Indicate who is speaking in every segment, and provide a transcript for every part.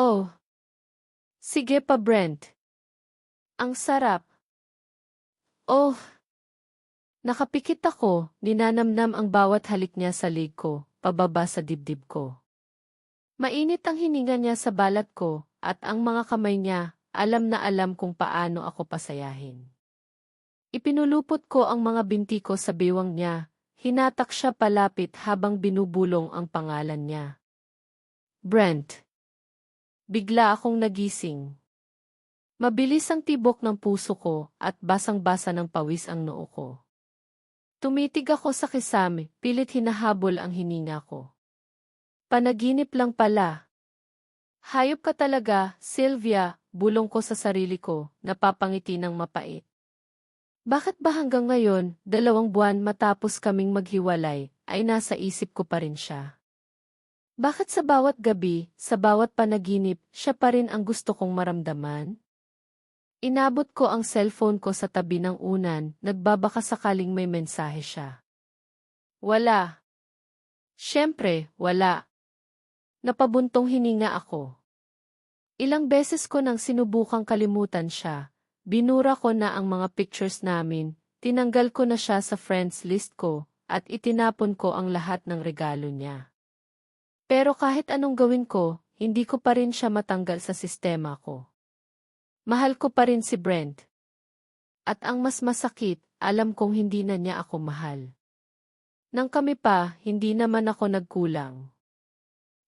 Speaker 1: Oh. Sige pa, Brent. Ang sarap. Oh. Nakapikit ako, ninanamnam ang bawat halik niya sa lig ko, pababa sa dibdib ko. Mainit ang hininga niya sa balat ko, at ang mga kamay niya, alam na alam kung paano ako pasayahin. Ipinulupot ko ang mga binti ko sa biwang niya, hinatak siya palapit habang binubulong ang pangalan niya. Brent. Bigla akong nagising. Mabilis ang tibok ng puso ko at basang-basa ng pawis ang noo ko. Tumitig ako sa kisame, pilit hinahabol ang hininga ko. Panaginip lang pala. Hayop ka talaga, Sylvia, bulong ko sa sarili ko, napapangiti ng mapait. Bakit ba hanggang ngayon, dalawang buwan matapos kaming maghiwalay, ay nasa isip ko pa rin siya? Bakit sa bawat gabi, sa bawat panaginip, siya pa rin ang gusto kong maramdaman? Inabot ko ang cellphone ko sa tabi ng unan, nagbabaka sakaling may mensahe siya. Wala. Siyempre, wala. Napabuntong hininga ako. Ilang beses ko nang sinubukang kalimutan siya, binura ko na ang mga pictures namin, tinanggal ko na siya sa friends list ko, at itinapon ko ang lahat ng regalo niya. Pero kahit anong gawin ko, hindi ko pa rin siya matanggal sa sistema ko. Mahal ko pa rin si Brent. At ang mas masakit, alam kong hindi na niya ako mahal. Nang kami pa, hindi naman ako nagkulang.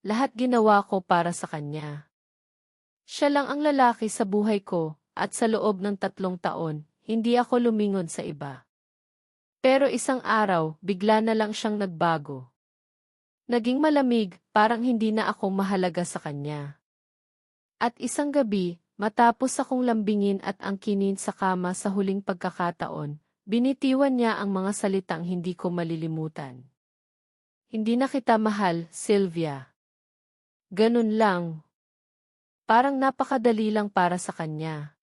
Speaker 1: Lahat ginawa ko para sa kanya. Siya lang ang lalaki sa buhay ko, at sa loob ng tatlong taon, hindi ako lumingon sa iba. Pero isang araw, bigla na lang siyang nagbago. Naging malamig, parang hindi na ako mahalaga sa kanya. At isang gabi, Matapos akong lambingin at angkinin sa kama sa huling pagkakataon, binitiwan niya ang mga salitang hindi ko malilimutan. Hindi na kita mahal, Sylvia. Ganun lang. Parang napakadali lang para sa kanya.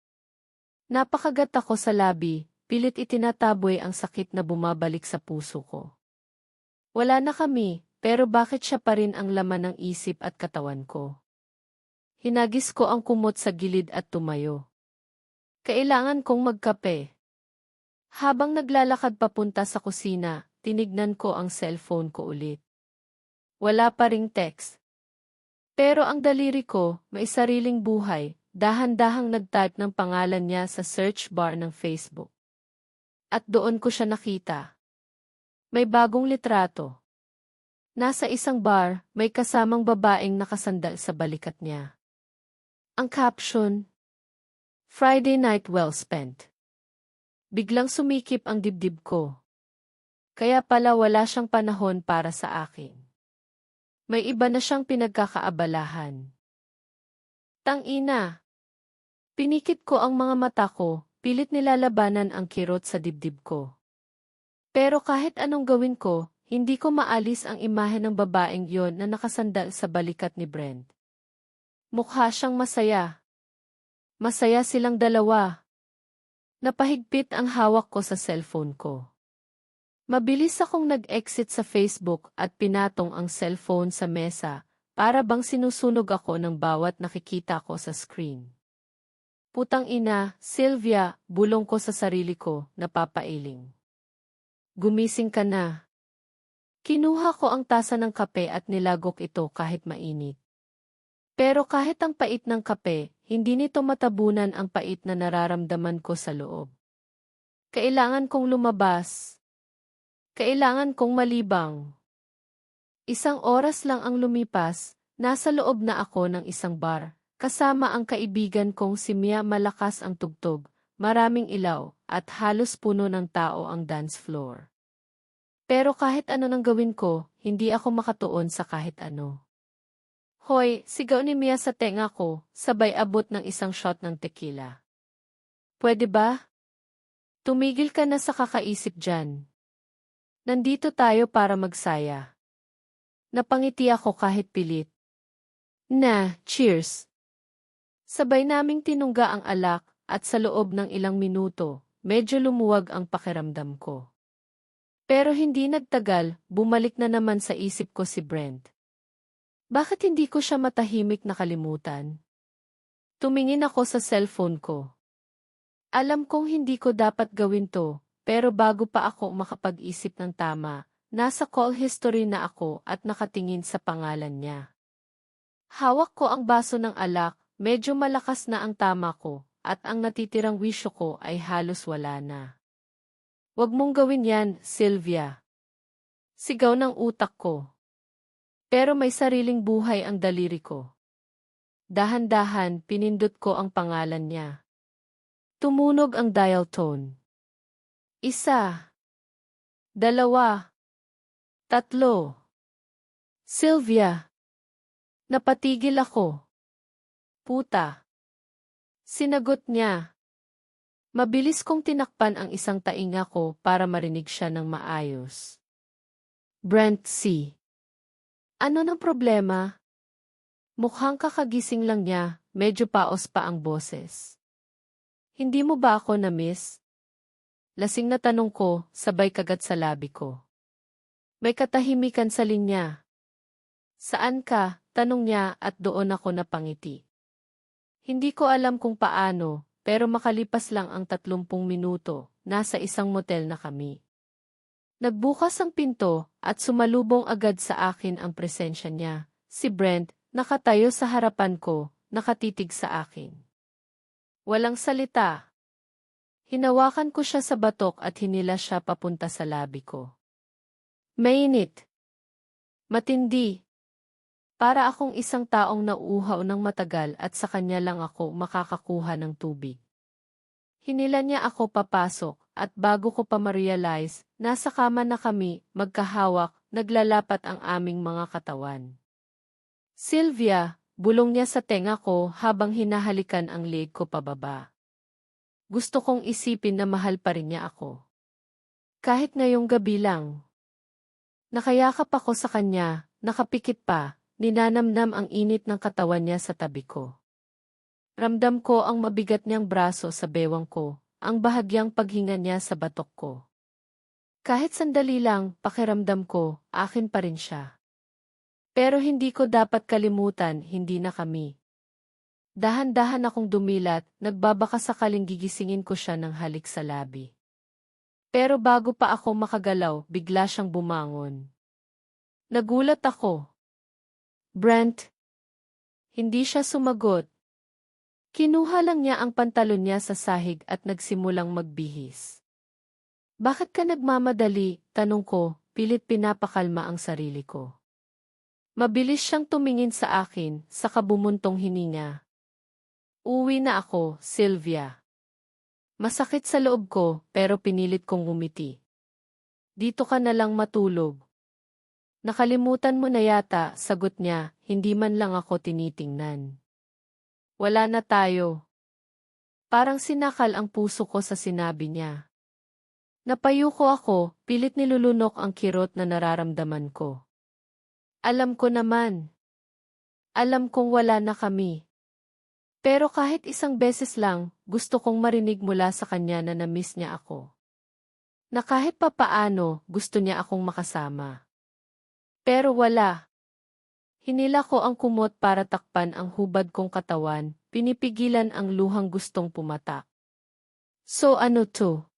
Speaker 1: Napakagat ako sa labi, pilit itinataboy ang sakit na bumabalik sa puso ko. Wala na kami, pero bakit siya pa rin ang laman ng isip at katawan ko? Hinagis ko ang kumot sa gilid at tumayo. Kailangan kong magkape. Habang naglalakad papunta sa kusina, tinignan ko ang cellphone ko ulit. Wala pa ring text. Pero ang daliri ko, may sariling buhay, dahan-dahang nagtype ng pangalan niya sa search bar ng Facebook. At doon ko siya nakita. May bagong litrato. Nasa isang bar, may kasamang babaeng nakasandal sa balikat niya. Ang caption, Friday night well spent. Biglang sumikip ang dibdib ko. Kaya pala wala siyang panahon para sa akin. May iba na siyang pinagkakaabalahan. Tang-ina. Pinikit ko ang mga mata ko, pilit nilalabanan ang kirot sa dibdib ko. Pero kahit anong gawin ko, hindi ko maalis ang imahe ng babaeng yon na nakasandal sa balikat ni Brent. Mukha siyang masaya. Masaya silang dalawa. Napahigpit ang hawak ko sa cellphone ko. Mabilis akong nag-exit sa Facebook at pinatong ang cellphone sa mesa para bang sinusunog ako ng bawat nakikita ko sa screen. Putang ina, Sylvia, bulong ko sa sarili ko, napapailing. Gumising ka na. Kinuha ko ang tasa ng kape at nilagok ito kahit mainit. Pero kahit ang pait ng kape, hindi nito matabunan ang pait na nararamdaman ko sa loob. Kailangan kong lumabas. Kailangan kong malibang. Isang oras lang ang lumipas, nasa loob na ako ng isang bar, kasama ang kaibigan kong si Mia malakas ang tugtog, maraming ilaw, at halos puno ng tao ang dance floor. Pero kahit ano nang gawin ko, hindi ako makatuon sa kahit ano. Hoy, sigaw ni Mia sa tenga ko, sabay abot ng isang shot ng tequila. Pwede ba? Tumigil ka na sa kakaisip dyan. Nandito tayo para magsaya. Napangiti ako kahit pilit. Na, cheers! Sabay naming tinungga ang alak at sa loob ng ilang minuto, medyo lumuwag ang pakiramdam ko. Pero hindi nagtagal, bumalik na naman sa isip ko si Brent. Bakit hindi ko siya matahimik nakalimutan? Tumingin ako sa cellphone ko. Alam kong hindi ko dapat gawin to, pero bago pa ako makapag-isip ng tama, nasa call history na ako at nakatingin sa pangalan niya. Hawak ko ang baso ng alak, medyo malakas na ang tama ko, at ang natitirang wisyo ko ay halos wala na. Huwag mong gawin yan, Sylvia. Sigaw ng utak ko. Pero may sariling buhay ang daliri ko. Dahan-dahan pinindot ko ang pangalan niya. Tumunog ang dial tone. Isa. Dalawa. Tatlo. Sylvia. Napatigil ako. Puta. Sinagot niya. Mabilis kong tinakpan ang isang tainga ko para marinig siya ng maayos. Brent C. Ano ng problema? Mukhang kakagising lang niya, medyo paos pa ang boses. Hindi mo ba ako na-miss? Lasing na tanong ko, sabay kagat sa labi ko. May katahimikan sa linya. Saan ka? Tanong niya at doon ako napangiti. Hindi ko alam kung paano, pero makalipas lang ang tatlumpung minuto, nasa isang motel na kami. Nagbukas ang pinto at sumalubong agad sa akin ang presensya niya. Si Brent, nakatayo sa harapan ko, nakatitig sa akin. Walang salita. Hinawakan ko siya sa batok at hinila siya papunta sa labi ko. Mainit. Matindi. Para akong isang taong nauuhaw ng matagal at sa kanya lang ako makakakuha ng tubig. Hinila niya ako papasok at bago ko pa ma-realize, nasa kama na kami, magkahawak, naglalapat ang aming mga katawan. Sylvia, bulong niya sa tenga ko habang hinahalikan ang leg ko pababa. Gusto kong isipin na mahal pa rin niya ako. Kahit ngayong gabi lang. Nakayakap ako sa kanya, nakapikit pa, ninanamnam ang init ng katawan niya sa tabi ko. Ramdam ko ang mabigat niyang braso sa bewang ko, ang bahagyang paghinga niya sa batok ko. Kahit sandali lang, pakiramdam ko, akin pa rin siya. Pero hindi ko dapat kalimutan, hindi na kami. Dahan-dahan akong dumilat, nagbabaka sakaling gigisingin ko siya ng halik sa labi. Pero bago pa ako makagalaw, bigla siyang bumangon. Nagulat ako. Brent. Hindi siya sumagot, Kinuha lang niya ang pantalon niya sa sahig at nagsimulang magbihis. Bakit ka nagmamadali? Tanong ko, pilit pinapakalma ang sarili ko. Mabilis siyang tumingin sa akin, sa kabumuntong hininga. Uwi na ako, Sylvia. Masakit sa loob ko, pero pinilit kong ngumiti. Dito ka na lang matulog. Nakalimutan mo na yata, sagot niya, hindi man lang ako tinitingnan. Wala na tayo. Parang sinakal ang puso ko sa sinabi niya. Napayuko ako, pilit nilulunok ang kirot na nararamdaman ko. Alam ko naman. Alam kong wala na kami. Pero kahit isang beses lang, gusto kong marinig mula sa kanya na namiss niya ako. Na kahit papaano, gusto niya akong makasama. Pero wala. Hinila ko ang kumot para takpan ang hubad kong katawan, pinipigilan ang luhang gustong pumatak. So ano to?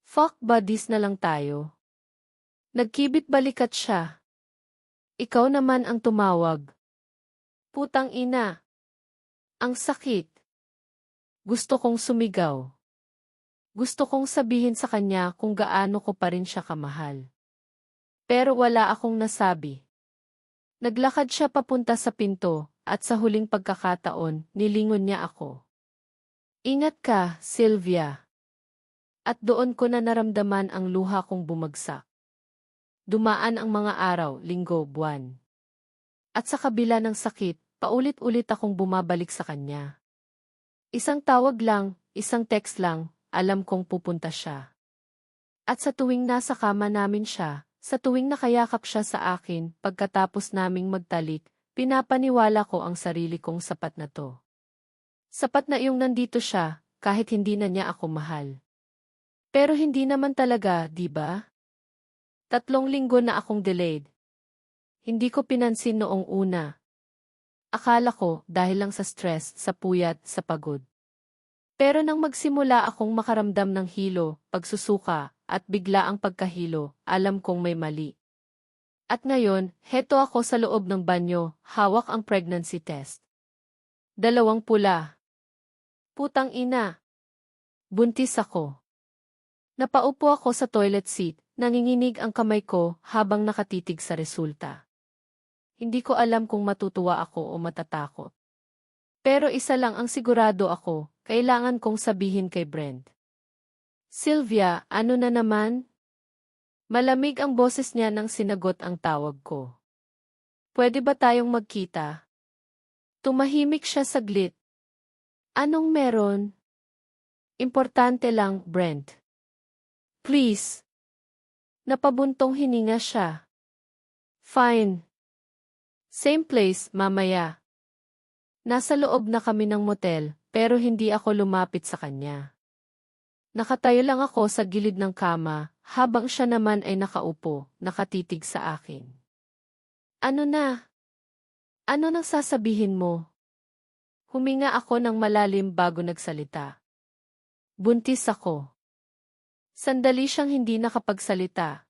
Speaker 1: Fuck buddies na lang tayo. Nagkibit balikat siya. Ikaw naman ang tumawag. Putang ina. Ang sakit. Gusto kong sumigaw. Gusto kong sabihin sa kanya kung gaano ko pa rin siya kamahal. Pero wala akong nasabi. Naglakad siya papunta sa pinto, at sa huling pagkakataon, nilingon niya ako. Ingat ka, Sylvia. At doon ko na naramdaman ang luha kong bumagsak. Dumaan ang mga araw, linggo, buwan. At sa kabila ng sakit, paulit-ulit akong bumabalik sa kanya. Isang tawag lang, isang text lang, alam kong pupunta siya. At sa tuwing nasa kama namin siya, sa tuwing nakayakap siya sa akin, pagkatapos naming magtalik, pinapaniwala ko ang sarili kong sapat na to. Sapat na iyong nandito siya, kahit hindi na niya ako mahal. Pero hindi naman talaga, di ba? Tatlong linggo na akong delayed. Hindi ko pinansin noong una. Akala ko dahil lang sa stress, sa puyat, sa pagod. Pero nang magsimula akong makaramdam ng hilo, pagsusuka, at bigla ang pagkahilo, alam kong may mali. At ngayon, heto ako sa loob ng banyo, hawak ang pregnancy test. Dalawang pula. Putang ina. Buntis ako. Napaupo ako sa toilet seat, nanginginig ang kamay ko habang nakatitig sa resulta. Hindi ko alam kung matutuwa ako o matatakot. Pero isa lang ang sigurado ako, kailangan kong sabihin kay Brent. Sylvia, ano na naman? Malamig ang boses niya nang sinagot ang tawag ko. Pwede ba tayong magkita? Tumahimik siya saglit. Anong meron? Importante lang, Brent. Please. Napabuntong hininga siya. Fine. Same place, mamaya. Nasa loob na kami ng motel, pero hindi ako lumapit sa kanya. Nakatayo lang ako sa gilid ng kama, habang siya naman ay nakaupo, nakatitig sa akin. Ano na? Ano nang sasabihin mo? Huminga ako ng malalim bago nagsalita. Buntis ako. Sandali siyang hindi nakapagsalita.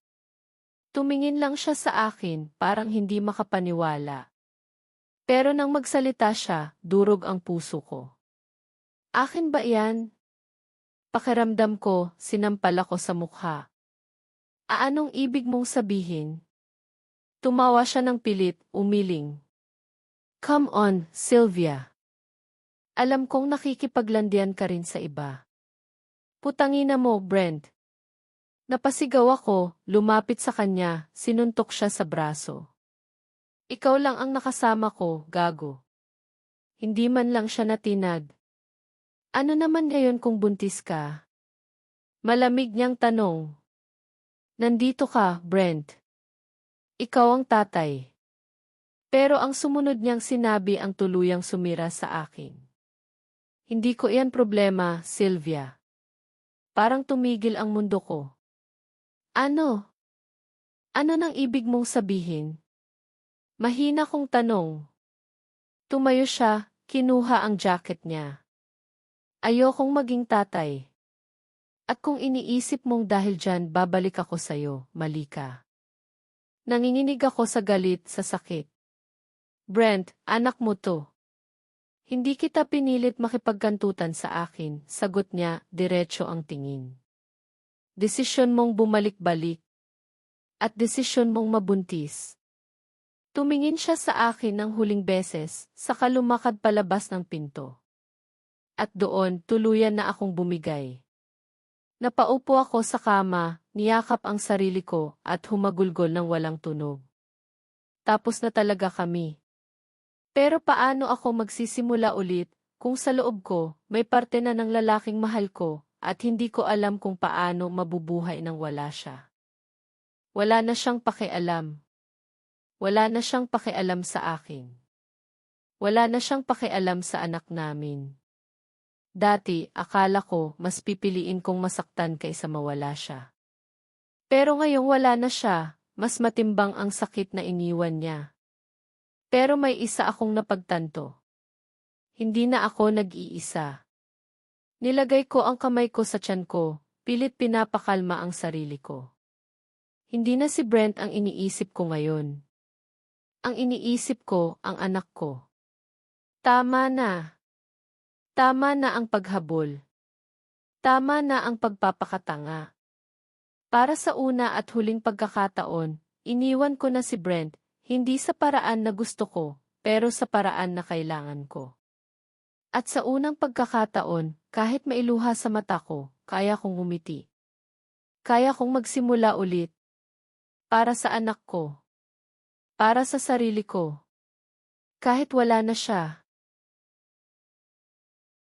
Speaker 1: Tumingin lang siya sa akin, parang hindi makapaniwala. Pero nang magsalita siya, durog ang puso ko. Akin ba yan? Pakiramdam ko, sinampal ako sa mukha. Aanong ibig mong sabihin? Tumawa siya ng pilit, umiling. Come on, Sylvia. Alam kong nakikipaglandian ka rin sa iba. Putangina mo, Brent. Napasigaw ako, lumapit sa kanya, sinuntok siya sa braso. Ikaw lang ang nakasama ko, gago. Hindi man lang siya natinag. Ano naman ngayon kung buntis ka? Malamig niyang tanong. Nandito ka, Brent. Ikaw ang tatay. Pero ang sumunod niyang sinabi ang tuluyang sumira sa akin. Hindi ko iyan problema, Sylvia. Parang tumigil ang mundo ko. Ano? Ano nang ibig mong sabihin? Mahina kong tanong. Tumayo siya, kinuha ang jacket niya. Ayokong maging tatay. At kung iniisip mong dahil dyan babalik ako sa'yo, mali ka. Nanginginig ako sa galit, sa sakit. Brent, anak mo to. Hindi kita pinilit makipagkantutan sa akin, sagot niya, diretso ang tingin. Desisyon mong bumalik-balik. At desisyon mong mabuntis. Tumingin siya sa akin ng huling beses, saka lumakad palabas ng pinto at doon tuluyan na akong bumigay. Napaupo ako sa kama, niyakap ang sarili ko at humagulgol ng walang tunog. Tapos na talaga kami. Pero paano ako magsisimula ulit kung sa loob ko may parte na ng lalaking mahal ko at hindi ko alam kung paano mabubuhay nang wala siya. Wala na siyang pakialam. Wala na siyang pakialam sa akin. Wala na siyang pakialam sa anak namin. Dati, akala ko, mas pipiliin kong masaktan kaysa mawala siya. Pero ngayong wala na siya, mas matimbang ang sakit na iniwan niya. Pero may isa akong napagtanto. Hindi na ako nag-iisa. Nilagay ko ang kamay ko sa tiyan ko, pilit pinapakalma ang sarili ko. Hindi na si Brent ang iniisip ko ngayon. Ang iniisip ko, ang anak ko. Tama na. Tama na ang paghabol. Tama na ang pagpapakatanga. Para sa una at huling pagkakataon, iniwan ko na si Brent, hindi sa paraan na gusto ko, pero sa paraan na kailangan ko. At sa unang pagkakataon, kahit mailuha sa mata ko, kaya kong umiti. Kaya kong magsimula ulit. Para sa anak ko. Para sa sarili ko. Kahit wala na siya.